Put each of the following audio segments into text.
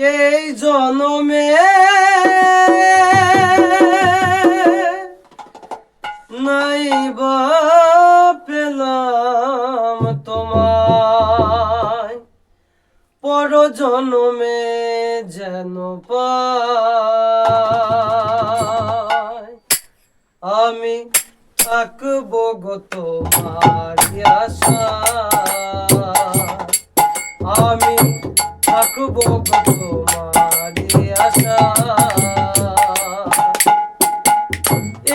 এই জনমে নাই বা পেলাম তোমায়। পর জনমে যেন পাই তোমার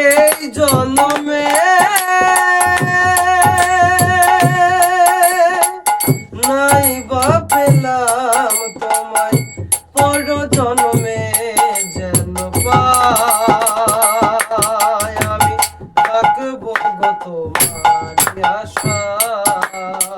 এই জন্মে নাই বা পেলাম তোমায় পর জন্মে যেন পাই আমি থাকব গো তোমার আশায়।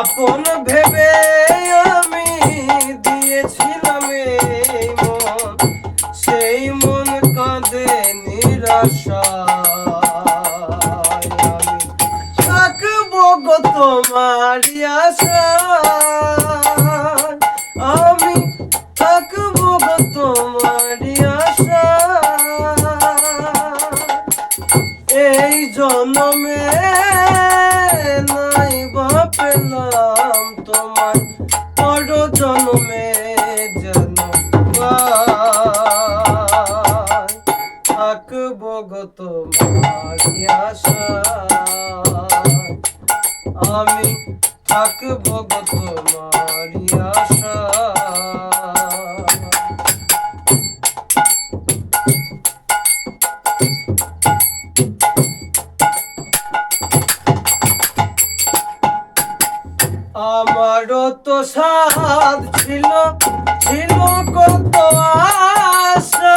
আপন ভেবে আমি দিয়েছিলাম এই মন। সেই মন কাঁদে নিরাশায়। আমি থাকব গো তোমার আশায়। আমি থাকব গো তোমার আশায়। এই জন্মে আমি থাকব তোমার আশায় আমারও তো সাধ ছিল ছিল কত আশা।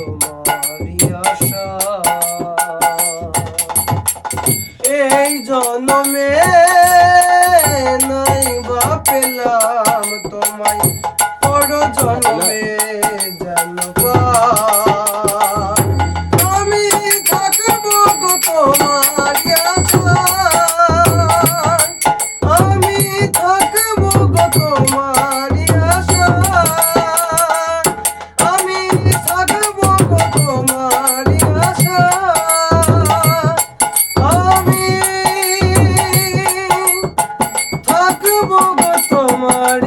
জনমে নাই বা পেলাম তোমায়। বড় জন ডুবো গো তোমার